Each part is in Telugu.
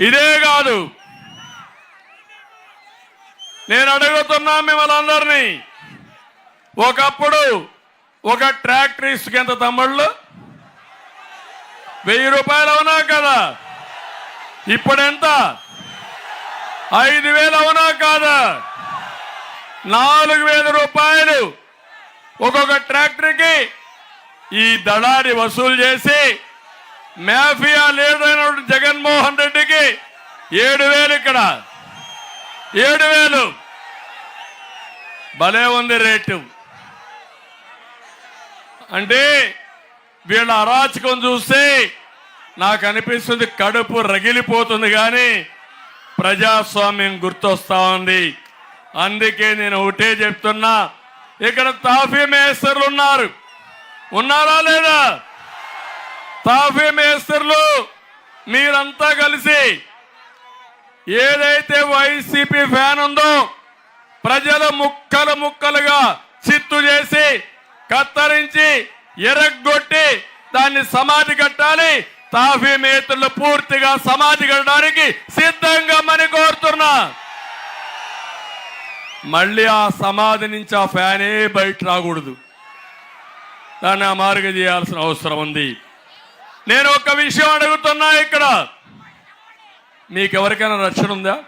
ఇదే కాదు. నేను అడుగుతున్నా మిమ్మల్ని అందరినీ. ఒకప్పుడు ఒక ట్రాక్టర్ ఇసుక ఎంత తమ్ముళ్ళు వెయ్యి రూపాయలు అవునా కదా? ఇప్పుడు ఎంత? ఐదు వేలు అవునా కాదా? నాలుగు వేల రూపాయలు. ఒక్కొక్క ట్రాక్టర్కి ఈ దళారి వసూలు చేసి మాఫియా లీడర్ జగన్మోహన్ రెడ్డికి ఏడు వేలు ఇక్కడ. ఏడు వేలు. భలే ఉంది రేటు. అంటే వీళ్ళ అరాచకం చూస్తే నాకు అనిపిస్తుంది కడుపు రగిలిపోతుంది కానీ ప్రజాస్వామ్యం గుర్తొస్తా ఉంది. అందుకే నేను ఒకటే చెప్తున్నా ఇక్కడ తాఫీ మేస్తర్లు ఉన్నారు. ఉన్నారా లేదా? తాఫీ మేస్తర్లు మీరంతా కలిసి ఏదైతే వైసీపీ ఫ్యాన్ ఉందో ప్రజలు ముక్కలు ముక్కలుగా చిత్తు చేసి కత్తరించి ఎరగొట్టి దాన్ని సమాధి కట్టాలి. తాఫీ మేతులు పూర్తిగా సమాధి కట్టడానికి సిద్ధంగా మని కోరుతున్నా. మళ్ళీ ఆ సమాధి నుంచి ఆ ఫ్యానే బయట రాకూడదు. దాన్ని ఆ మార్గ చేయాల్సిన అవసరం ఉంది. నేను ఒక విషయం అడుగుతున్నా ఇక్కడ. మీకు ఎవరికైనా రక్షణ ఉందా?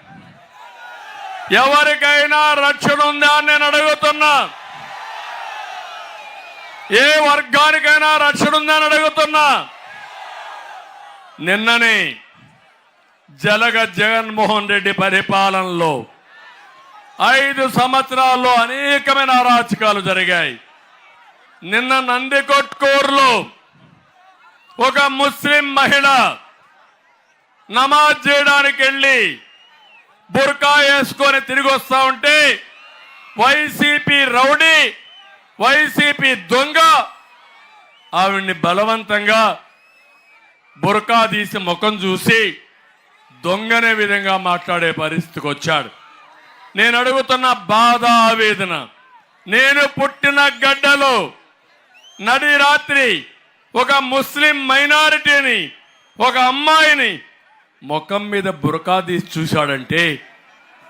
ఎవరికైనా రక్షణ ఉందా అని నేను అడుగుతున్నా. ఏ వర్గానికైనా రక్షణ ఉందా అని అడుగుతున్నా. నిన్ననే జలగ జగన్మోహన్ రెడ్డి పరిపాలనలో ఐదు సంవత్సరాల్లో అనేకమైన అరాచకాలు జరిగాయి. నిన్న నందికొట్కూరులో ఒక ముస్లిం మహిళ నమాజ్ చేయడానికి వెళ్ళి బుర్కా వేసుకొని తిరిగి వస్తా ఉంటే వైసీపీ రౌడీ వైసీపీ దొంగ ఆవిడ్ని బలవంతంగా బుర్కా తీసి ముఖం చూసి దొంగనే విధంగా మాట్లాడే పరిస్థితికి వచ్చాడు. నేను అడుగుతున్న బాధ ఆవేదన నేను పుట్టిన గడ్డలో నడి రాత్రి ఒక ముస్లిం మైనారిటీని ఒక అమ్మాయిని ముఖం మీద బురకా తీసి చూశాడంటే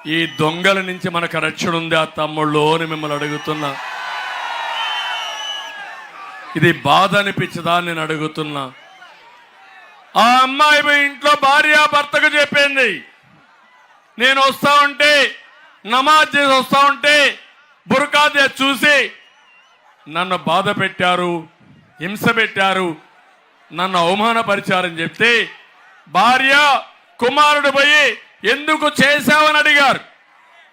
ఈ దొంగల నుంచి మనకు రక్షణ ఉంది ఆ తమ్ముళ్ళు అని మిమ్మల్ని అడుగుతున్నా. ఇది బాధ అనిపించదా నేను అడుగుతున్నా. ఆ అమ్మాయి ఇంట్లో భార్య భర్తకు చెప్పింది. నేను వస్తా ఉంటే నమాజ్ చేసి వస్తా ఉంటే బురకా చూసి నన్ను బాధ పెట్టారు హింస పెట్టారు నన్ను అవమానపరిచారని చెప్తే భార్య కుమారుడు పోయి ఎందుకు చేశావని అడిగారు.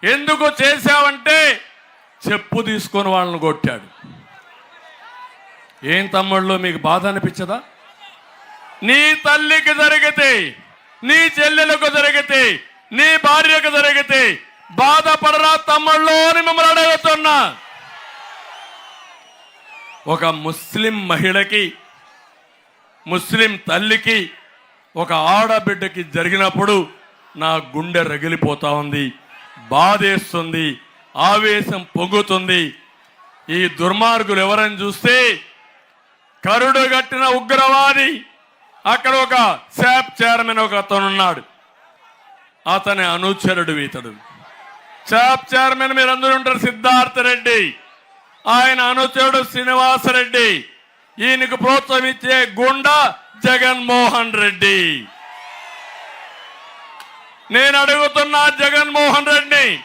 ఎందుకు చేశావంటే చెప్పు తీసుకొని వాళ్ళని కొట్టాడు. ఏం తమ్ముళ్ళు మీకు బాధ అనిపించదా? నీ తల్లికి జరిగితే నీ చెల్లెలకు జరిగితే నీ భార్యకు జరిగితే బాధపడరా తమ్ముళ్ళు అని మిమ్మల్ని అడుగుతున్నా. ఒక ముస్లిం మహిళకి ముస్లిం తల్లికి ఒక ఆడబిడ్డకి జరిగినప్పుడు నా గుండె రగిలిపోతా ఉంది బాధేస్తుంది ఆవేశం పొంగుతుంది. ఈ దుర్మార్గులు ఎవరని చూస్తే కరుడు గట్టిన ఉగ్రవాది. అక్కడ ఒక శాప్ చైర్మన్ ఒక అతను ఉన్నాడు. అతని అనుచరుడు ఇతడు. శాప్ చైర్మన్ మీరు అందరూ ఉంటారు సిద్ధార్థ రెడ్డి. ఆయన అనుచరుడు శ్రీనివాసరెడ్డి ఈయనకు ప్రోత్సహించే గుండా జగన్మోహన్ రెడ్డి. నేను అడుగుతున్నా జగన్మోహన్ రెడ్డి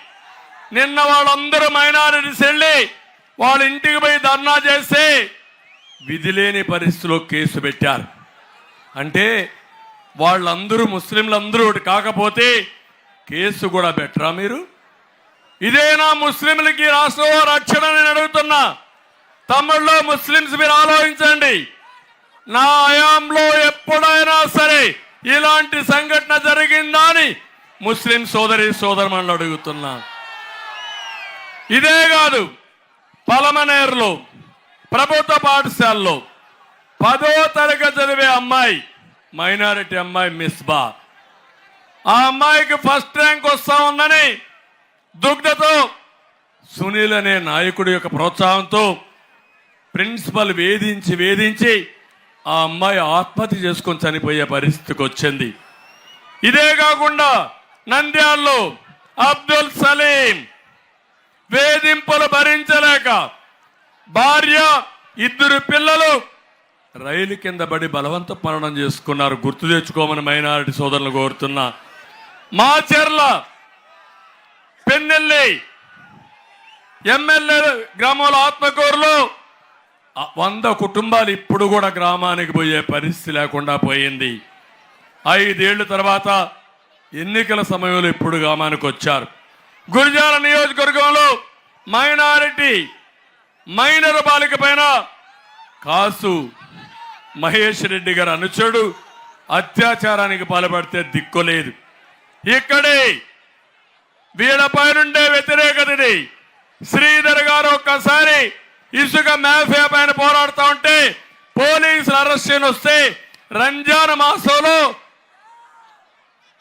నిన్న వాళ్ళందరూ మైనారిటీస్ వెళ్ళి వాళ్ళ ఇంటికి పోయి ధర్నా చేస్తే విధి లేని పరిస్థితిలో కేసు పెట్టారు. అంటే వాళ్ళందరూ ముస్లింలందరూ ఒకటి కాకపోతే కేసు కూడా పెట్టరా మీరు? ఇదేనా ముస్లింలకి రాష్ట్రంలో రక్షణ నేను అడుగుతున్నా. తమ్ముళ్ళు ముస్లింస్ మీరు ఆలోచించండి. నా హయాంలో ఎప్పుడైనా సరే ఇలాంటి సంఘటన జరిగిందా అని ముస్లిం సోదరి సోదరులను అడుగుతున్నా ఇదే కాదు పలమనేరులో ప్రభుత్వ పాఠశాలలో పదో తరగతి చదివే అమ్మాయి మైనారిటీ అమ్మాయి మిస్బా ఆ అమ్మాయికి ఫస్ట్ ర్యాంక్ వస్తా ఉందని దుగ్ధతో సునీల్ అనే నాయకుడి యొక్క ప్రోత్సాహంతో ప్రిన్సిపల్ వేధించి వేధించి ఆ అమ్మాయి ఆత్మహత్య చేసుకొని చనిపోయే పరిస్థితికి వచ్చింది. ఇదే కాకుండా నంద్యాల్లో అబ్దుల్ సలీం వేధింపులు భరించలేక భార్య ఇద్దరు పిల్లలు రైలు కింద పడి బలవంత మరణం చేసుకున్నారు. గుర్తు తెచ్చుకోమని మైనారిటీ సోదరులు కోరుతున్నా. మాచెర్ల పెన్నెల్లి ఎమ్మెల్యే గ్రామంలో ఆత్మకూరులో వంద కుటుంబాలు ఇప్పుడు కూడా గ్రామానికి పోయే పరిస్థితి లేకుండా పోయింది. ఐదేళ్ళ తర్వాత ఎన్నికల సమయంలో ఇప్పుడు గ్రామానికి వచ్చారు. గురిజాల నియోజకవర్గంలో మైనారిటీ మైనర్ బాలిక పైన కాసు మహేష్ రెడ్డి గారు అనుచరుడు అత్యాచారానికి పాల్పడితే దిక్కులేదు ఇక్కడే వీళ్ళపై నుండే వ్యతిరేకతది శ్రీధర్ గారు ఒక్కసారి ఇసుక మాఫియా పైన పోరాడుతూ ఉంటే పోలీసులు అరెస్ట్ చేయని వస్తే రంజాన్ మాసంలో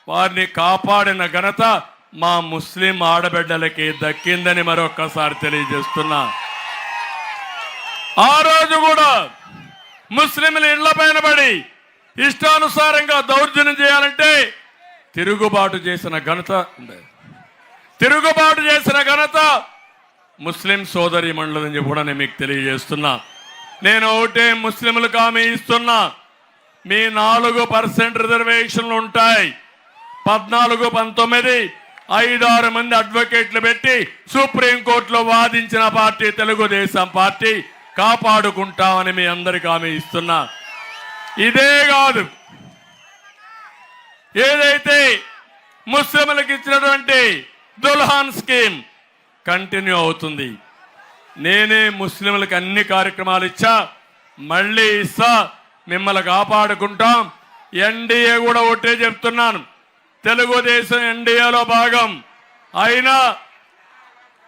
వారిని కాపాడిన ఘనత మా ముస్లిం ఆడబిడ్డలకి దక్కిందని మరొక్కసారి తెలియజేస్తున్నా. ఆ రోజు కూడా ముస్లింలు ఇళ్ళ పైన పడి ఇష్టానుసారంగా దౌర్జన్యం చేయాలంటే తిరుగుబాటు చేసిన ఘనత తిరుగుబాటు చేసిన ఘనత ముస్లిం సోదరి మండలని చెప్పి కూడా నేను మీకు తెలియజేస్తున్నా. నేను ఒకటే ముస్లింలకు హామీ ఇస్తున్నా. మీ నాలుగు పర్సెంట్ రిజర్వేషన్లు ఉంటాయి. పద్నాలుగు పంతొమ్మిది ఐదారు మంది అడ్వకేట్లు పెట్టి సుప్రీంకోర్టులో వాదించిన పార్టీ తెలుగుదేశం పార్టీ. కాపాడుకుంటామని మీ అందరికి హామీ ఇస్తున్నా. ఇదే కాదు. ఏదైతే ముస్లింలకు ఇచ్చినటువంటి దుల్హాన్ స్కీమ్ కంటిన్యూ అవుతుంది. నేనే ముస్లింలకు అన్ని కార్యక్రమాలు ఇచ్చా మళ్ళీ ఇస్తా మిమ్మల్ని కాపాడుకుంటాం. ఎన్డీఏ కూడా ఒకటే చెప్తున్నాను. తెలుగుదేశం ఎన్డీఏలో భాగం. అయినా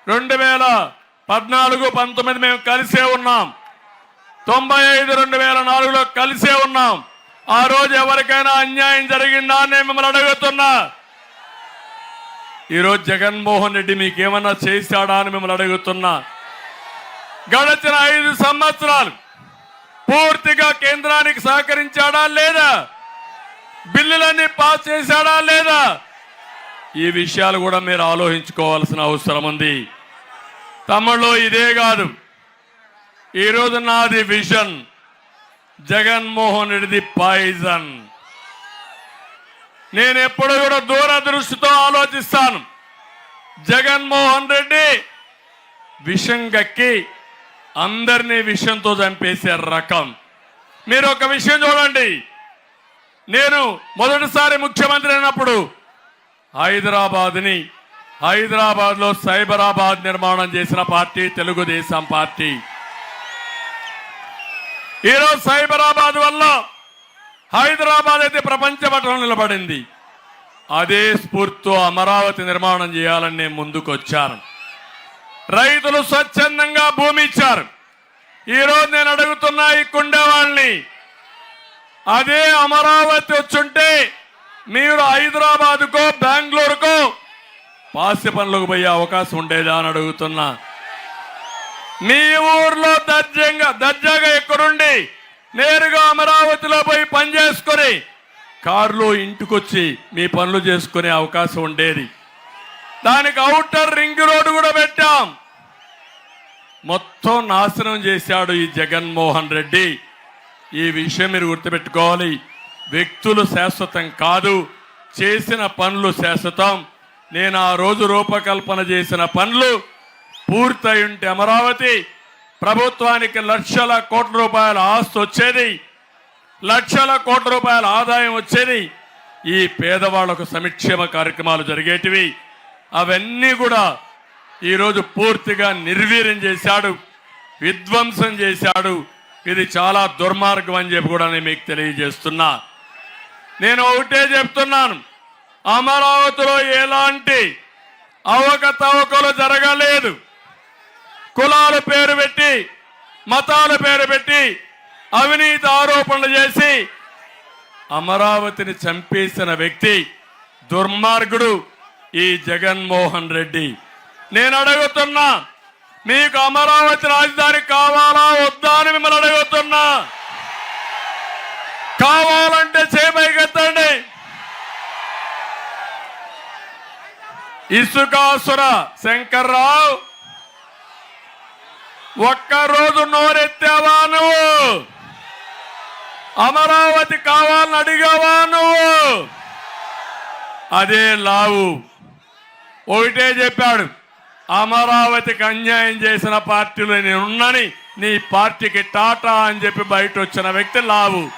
రెండు వేల పద్నాలుగు పంతొమ్మిది మేము కలిసే ఉన్నాం. తొంభై ఐదు రెండు వేల నాలుగులో కలిసే ఉన్నాం. ఆ రోజు ఎవరికైనా అన్యాయం జరిగిందా అని నేను మిమ్మల్ని అడుగుతున్నా. ఈరోజు జగన్మోహన్ రెడ్డి మీకేమన్నా చేశాడా అని మిమ్మల్ని అడుగుతున్నా. గడచిన ఐదు సంవత్సరాలు పూర్తిగా కేంద్రానికి సహకరించాడా లేదా? బిల్లులన్నీ పాస్ చేశాడా లేదా? ఈ విషయాలు కూడా మీరు ఆలోచించుకోవాల్సిన అవసరం ఉంది. తమలో ఇదే కాదు. ఈరోజు నాది విజన్. జగన్మోహన్ రెడ్డిది పాయిజన్. నేను ఎప్పుడు కూడా దూరదృష్టితో ఆలోచిస్తాను. జగన్మోహన్ రెడ్డి విషం గక్కి అందరినీ విషయంతో చంపేసే రకం. మీరు ఒక విషయం చూడండి. నేను మొదటిసారి ముఖ్యమంత్రి అయినప్పుడు హైదరాబాద్ని హైదరాబాద్లో సైబరాబాద్ నిర్మాణం చేసిన పార్టీ తెలుగుదేశం పార్టీ. ఈరోజు సైబరాబాద్ వల్ల హైదరాబాద్ అయితే ప్రపంచ పట్టణం నిలబడింది. అదే స్ఫూర్తితో అమరావతి నిర్మాణం చేయాలని నేను రైతులు స్వచ్ఛందంగా భూమి ఇచ్చారు. ఈరోజు నేను అడుగుతున్నా ఈ కుండే వాళ్ళని అదే అమరావతి వచ్చుంటే మీరు హైదరాబాద్కో బెంగళూరుకో పాస్య పనులకు పోయే అవకాశం ఉండేదా అని అడుగుతున్నా. మీ ఊర్లో దర్జంగా దర్జాగా ఎక్కడుండి? నేరుగా అమరావతిలో పోయి పని చేసుకొని కారులో ఇంటికొచ్చి మీ పనులు చేసుకునే అవకాశం ఉండేది. దానికి అవుటర్ రింగ్ రోడ్డు కూడా పెట్టాం. మొత్తం నాశనం చేశాడు ఈ జగన్మోహన్ రెడ్డి. ఈ విషయం మీరు గుర్తుపెట్టుకోవాలి. వ్యక్తులు శాశ్వతం కాదు చేసిన పనులు శాశ్వతం. నేను ఆ రోజు రూపకల్పన చేసిన పనులు పూర్తయి ఉంటే అమరావతి ప్రభుత్వానికి లక్షల కోట్ల రూపాయల ఆస్తి వచ్చేది. లక్షల కోట్ల రూపాయల ఆదాయం వచ్చేది. ఈ పేదవాళ్ళకు సంక్షేమ కార్యక్రమాలు జరిగేటివి. అవన్నీ కూడా ఈరోజు పూర్తిగా నిర్వీర్యం చేశాడు. విధ్వంసం చేశాడు. ఇది చాలా దుర్మార్గం అని చెప్పి కూడా నేను మీకు తెలియజేస్తున్నా. నేను ఒకటే చెప్తున్నాను. అమరావతిలో ఎలాంటి అవకతవకలు జరగలేదు. కులాల పేరు పెట్టి మతాల పేరు పెట్టి అవినీతి ఆరోపణలు చేసి అమరావతిని చంపేసిన వ్యక్తి దుర్మార్గుడు ఈ జగన్మోహన్ రెడ్డి. నేను అడుగుతున్నా మీకు అమరావతి రాజధాని కావాలా వద్దా అని మిమ్మల్ని అడుగుతున్నా. కావాలంటే చేపైకెత్తండి ఇసుకాసుర శంకర్రావు ఒక్కరోజు నోరెత్తావా నువ్వు? అమరావతి కావాలని అడిగావా నువ్వు? అదే లావు. ఒకటే చెప్పాడు అమరావతికి అన్యాయం చేసిన పార్టీలో నేనున్నని నీ పార్టీకి టాటా అని చెప్పి బయట వచ్చిన వ్యక్తి లావు.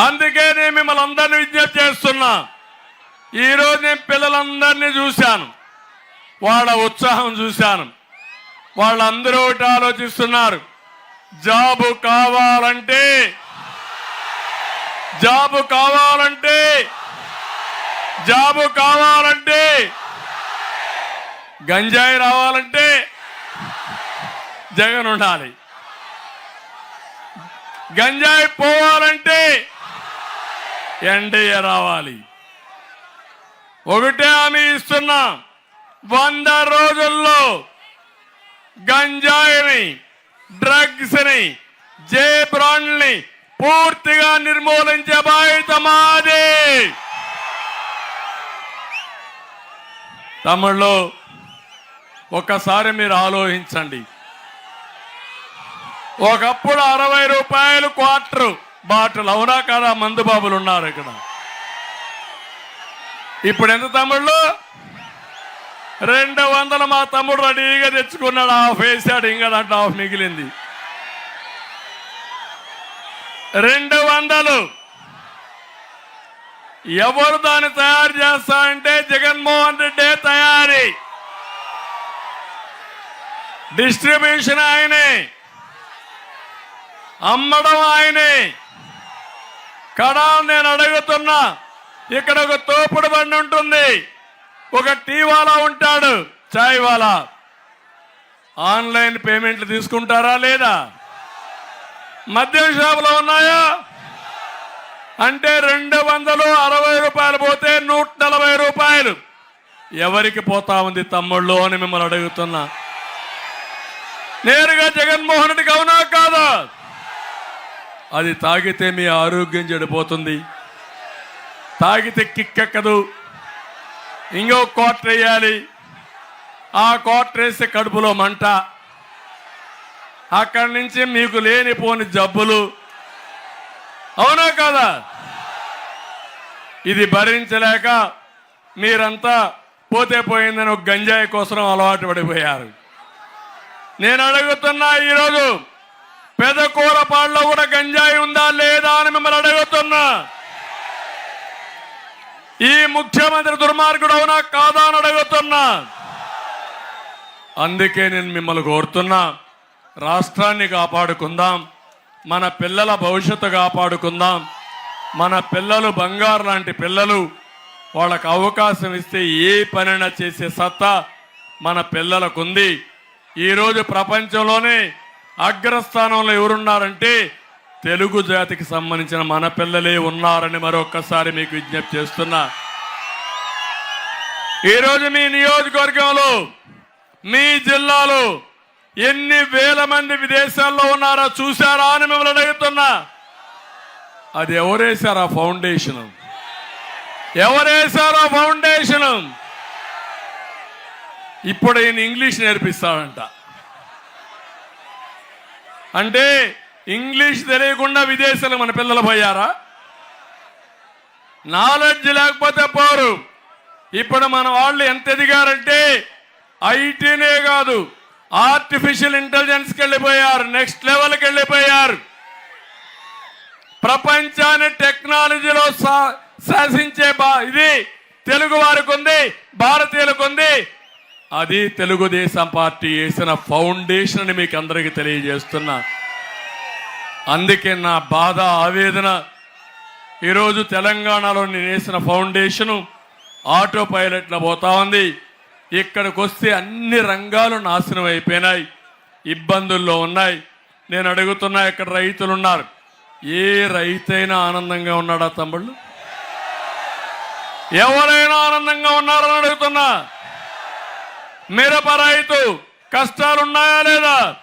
అందుకే నేను మిమ్మల్ని అందరినీ విజ్ఞప్తి చేస్తున్నా. ఈరోజు నేను పిల్లలందరినీ చూశాను. వాళ్ళ ఉత్సాహం చూశాను. వాళ్ళందరూ ఒకటి ఆలోచిస్తున్నారు. జాబు కావాలంటే జాబు కావాలంటే జాబు కావాలంటే గంజాయి రావాలంటే జగన్ ఉండాలి. గంజాయి పోవాలంటే ఎన్డీఏ రావాలి. ఒకటే హామీ ఇస్తున్నా. వంద రోజుల్లో గంజాయిని డ్రగ్స్ని జే బ్రాండ్ని పూర్తిగా నిర్మూలించే బాధ్యత మాది. తమిళ్ళు ఒక్కసారి మీరు ఆలోచించండి. ఒకప్పుడు అరవై రూపాయలు క్వార్టర్ బాటలు అవునా కదా? మందు బాబులు ఉన్నారు ఇక్కడ. ఇప్పుడు ఎంత తమిళ్ళు రెండు వందలు మా తమ్ముడు రెడీగా తెచ్చుకున్నాడు హాఫ్ వేసాడు ఇంకా దాంట్లో హాఫ్ మిగిలింది. రెండు వందలు. ఎవరు దాన్ని తయారు చేస్తా అంటే జగన్మోహన్ రెడ్డి తయారీ. డిస్ట్రిబ్యూషన్ ఆయనే. అమ్మడం ఆయనే. కడా నేను అడుగుతున్నా ఇక్కడ ఒక తోపుడు బండి ఉంటుంది. ఒక టీ వాలా ఉంటాడు చాయ్ వాలా ఆన్లైన్ పేమెంట్లు తీసుకుంటారా లేదా? మద్యం షాపులో ఉన్నాయా? అంటే రెండు వందలు అరవై రూపాయలు పోతే నూట నలభై రూపాయలు. ఎవరికి పోతా ఉంది తమ్ముళ్ళు అని మిమ్మల్ని అడుగుతున్నా. నేరుగా జగన్మోహన్ రెడ్డికి అవునా కాదా? అది తాగితే మీ ఆరోగ్యం చెడిపోతుంది. తాగితే కిక్కెక్కదు. ఇంకో క్వార్టర్ వేయాలి. ఆ క్వార్టర్ వేస్తే కడుపులో మంట. అక్కడి నుంచి మీకు లేనిపోని జబ్బులు. అవునా కదా? ఇది భరించలేక మీరంతా పోతే పోయిందని ఒక గంజాయి కోసం అలవాటు పడిపోయారు. నేను అడుగుతున్నా ఈరోజు పెదకూరపాడులో కూడా గంజాయి ఉందా లేదా అని మిమ్మల్ని అడుగుతున్నా. ఈ ముఖ్యమంత్రి దుర్మార్గుడు అవునా కాదా అని అడుగుతున్నా. అందుకే నేను మిమ్మల్ని కోరుతున్నా రాష్ట్రాన్ని కాపాడుకుందాం మన పిల్లల భవిష్యత్తు కాపాడుకుందాం మన పిల్లలు బంగారు లాంటి పిల్లలు వాళ్ళకు అవకాశం ఇస్తే ఏ పనైనా చేసే సత్తా మన పిల్లలకు ఉంది. ఈరోజు ప్రపంచంలోనే అగ్రస్థానంలో ఎవరున్నారంటే తెలుగు జాతికి సంబంధించిన మన పిల్లలే ఉన్నారని మరొక్కసారి మీకు విజ్ఞప్తి చేస్తున్నా. ఈరోజు మీ నియోజకవర్గంలో మీ జిల్లాలో ఎన్ని వేల మంది విదేశాల్లో ఉన్నారో చూశారా అని మిమ్మల్ని అడుగుతున్నా. అది ఎవరేశారు ఆ ఫౌండేషన్? ఎవరేశారు ఆ ఫౌండేషన్? ఇప్పుడు ఈయన ఇంగ్లీష్ నేర్పిస్తాడంట. అంటే ఇంగ్లీష్ తెలియకుండా విదేశాలు మన పిల్లలు పోయారా? నాలెడ్జ్ లేకపోతే పోరు. ఇప్పుడు మన వాళ్ళు ఎంత ఎదిగారంటే ఐటీనే కాదు ఆర్టిఫిషియల్ ఇంటెలిజెన్స్కి వెళ్ళిపోయారు నెక్స్ట్ లెవెల్కి వెళ్ళిపోయారు ప్రపంచాన్ని టెక్నాలజీలో శాసించే బా ఇది తెలుగు వారికి ఉంది భారతీయులకు ఉంది. అది తెలుగుదేశం పార్టీ వేసిన ఫౌండేషన్ అని మీకు అందరికీ తెలియజేస్తున్నా. అందుకే నా బాధ ఆవేదన ఈరోజు తెలంగాణలో నేను వేసిన ఫౌండేషను ఆటో పైలట్ల పోతా ఉంది. ఇక్కడికి వస్తే అన్ని రంగాలు నాశనం అయిపోయినాయి ఇబ్బందుల్లో ఉన్నాయి. నేను అడుగుతున్నా ఇక్కడ రైతులు ఉన్నారు. ఏ రైతైనా ఆనందంగా ఉన్నాడా తమ్ముళ్ళు? ఎవరైనా ఆనందంగా ఉన్నారని అడుగుతున్నా. మిరప రైతు కష్టాలు ఉన్నాయా లేదా?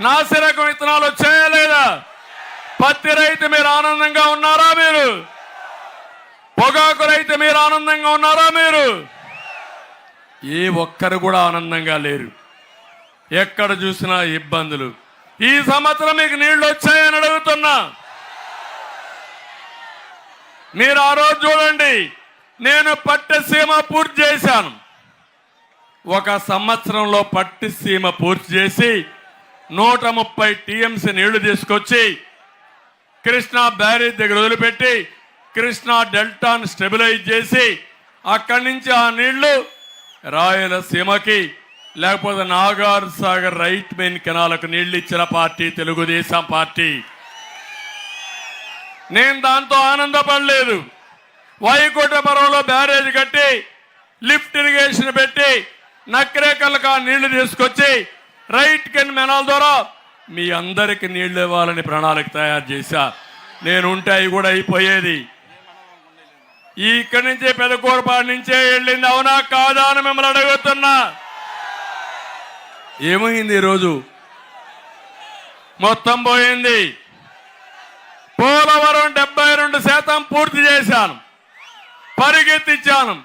నాసిరకం విత్తనాలు వచ్చాయా లేదా? పత్తి రైతు మీరు ఆనందంగా ఉన్నారా మీరు? పొగాకు రైతు మీరు ఆనందంగా ఉన్నారా మీరు? ఏ ఒక్కరు కూడా ఆనందంగా లేరు. ఎక్కడ చూసినా ఇబ్బందులు. ఈ సంవత్సరం మీకు నీళ్ళు వచ్చాయని అడుగుతున్నా. మీరు ఆ రోజు చూడండి నేను పట్టసీమ పూర్తి చేశాను. ఒక సంవత్సరంలో పట్టిసీమ పూర్తి చేసి నూట ముప్పై టీఎంసీ నీళ్ళు తీసుకొచ్చి కృష్ణా బ్యారేజ్ దగ్గర వదిలిపెట్టి కృష్ణా డెల్టాను స్టెబిలైజ్ చేసి అక్కడి నుంచి ఆ నీళ్ళు రాయలసీమకి లేకపోతే నాగార్ సాగర్ రైట్ మెయిన్ కెనాలకు నీళ్ళు ఇచ్చిన పార్టీ తెలుగుదేశం పార్టీ. నేను దాంతో ఆనందపడలేదు. వాయుకోటపురంలో బ్యారేజ్ కట్టి లిఫ్ట్ ఇరిగేషన్ పెట్టి నక్రేకలకు ఆ నీళ్ళు తీసుకొచ్చి రైట్ కెన్ మెనాల ద్వారా మీ అందరికి నీళ్ళు ఇవ్వాలని ప్రణాళిక తయారు చేశా. నేను ఉంటే అవి కూడా అయిపోయేది. ఇక్కడి నుంచే పెదకూరపాడు నుంచే వెళ్ళింది. అవునా? కాదా అని మిమ్మల్ని అడుగుతున్నా. ఏమైంది ఈరోజు? మొత్తం పోయింది. పోలవరం డెబ్బై రెండు శాతం పూర్తి చేశాను. పరిగెత్తిచ్చాను.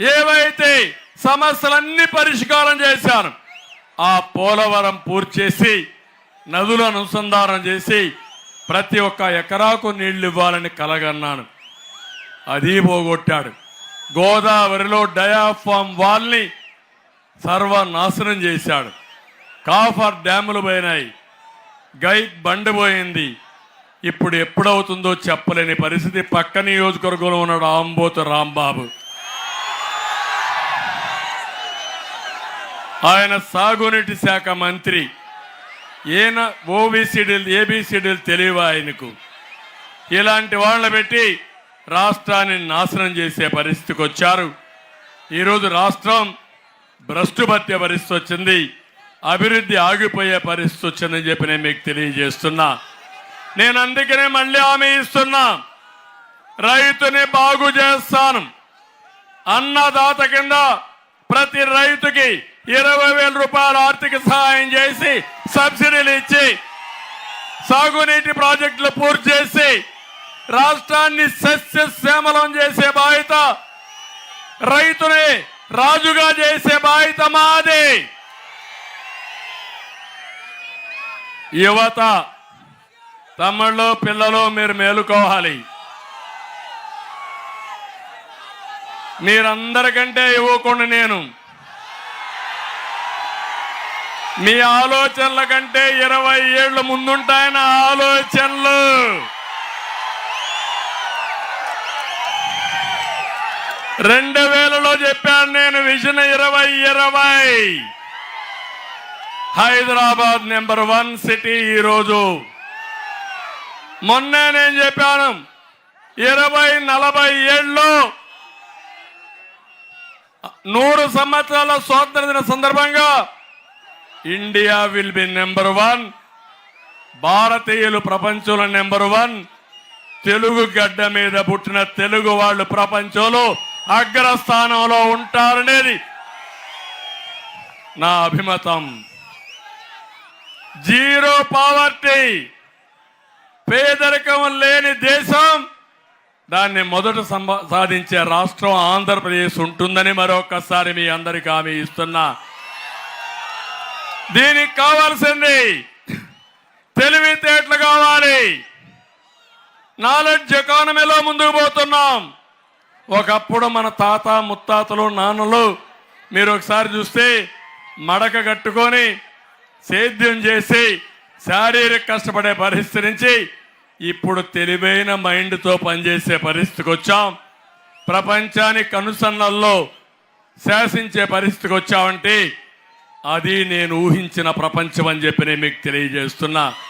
ఏవైతే సమస్యలన్నీ పరిష్కారం చేశాను. ఆ పోలవరం పూర్తి చేసి నదులను అనుసంధానం చేసి ప్రతి ఒక్క ఎకరాకు నీళ్ళు ఇవ్వాలని కలగన్నాను. అది పోగొట్టాడు. గోదావరిలో డయాఫామ్ వాల్ని సర్వనాశనం చేశాడు. కాఫర్ డ్యాములు పోయినాయి. గైడ్ బండి పోయింది. ఇప్పుడు ఎప్పుడవుతుందో చెప్పలేని పరిస్థితి పక్క నియోజకవర్గంలో ఉన్నాడు ఆంబోతు రాంబాబు. ఆయన సాగునీటి శాఖ మంత్రి. ఈయన ఓబీసీడీలు ఏబీసీడీలు తెలియవా ఆయనకు? ఇలాంటి వాళ్ళ పెట్టి రాష్ట్రాన్ని నాశనం చేసే పరిస్థితికి వచ్చారు. ఈరోజు రాష్ట్రం భ్రష్టుపత్య పరిస్థితి వచ్చింది. అభివృద్ధి ఆగిపోయే పరిస్థితి వచ్చిందని చెప్పి నేను మీకు తెలియజేస్తున్నా. నేను అందుకనే మళ్ళీ హామీ ఇస్తున్నా. రైతుని బాగు చేస్తాను. అన్నదాత కింద ప్రతి రైతుకి ఇరవై వేల రూపాయల ఆర్థిక సహాయం చేసి సబ్సిడీలు ఇచ్చి సాగునీటి ప్రాజెక్టులు పూర్తి చేసి రాష్ట్రాన్ని సస్యశ్యామలం చేసే బాధ్యత రైతుని రాజుగా చేసే బాధ్యత మాది. యువత తమ్ముళ్ళు పిల్లలు మీరు మేలుకోవాలి. మీరందరికంటే ఇవ్వకుండా నేను మీ ఆలోచనల కంటే ఇరవై ఏళ్ళు ముందుంటాయన ఆలోచనలు. రెండు వేలలో చెప్పాను నేను విజన్ ఇరవై ఇరవై. హైదరాబాద్ నెంబర్ వన్ సిటీ ఈరోజు. మొన్నే నేను చెప్పాను ఇరవై నలభై ఏళ్ళు. నూరు సంవత్సరాల స్వాతంత్ర దిన సందర్భంగా India will be number one భారతీయులు ప్రపంచంలో నెంబర్ వన్ తెలుగు గడ్డ మీద పుట్టిన తెలుగు వాళ్ళు ప్రపంచంలో అగ్రస్థానంలో ఉంటారనేది నా అభిమతం. జీరో పావర్టీ పేదరికం లేని దేశం. దాన్ని మొదట సంబ- సాధించే రాష్ట్రం ఆంధ్రప్రదేశ్ ఉంటుందని మరొకసారి మీ అందరికి హామీ ఇస్తున్నా. దీనికి కావాల్సింది తెలివితేటలు కావాలి. నాలెడ్జ్ ఎకానమీలో ముందుకు పోతున్నాం. ఒకప్పుడు మన తాత ముత్తాతలు నాన్నలు మీరు ఒకసారి చూస్తే మడక కట్టుకొని సేద్యం చేసి శారీరక కష్టపడే పరిస్థితి నుంచి ఇప్పుడు తెలివైన మైండ్తో పనిచేసే పరిస్థితికి వచ్చాం. ప్రపంచానికి కనుసన్నల్లో శాసించే పరిస్థితికి వచ్చామంటే అది నేను ఊహించిన ప్రపంచం అని చెప్పి నేను మీకు తెలియజేస్తున్నా.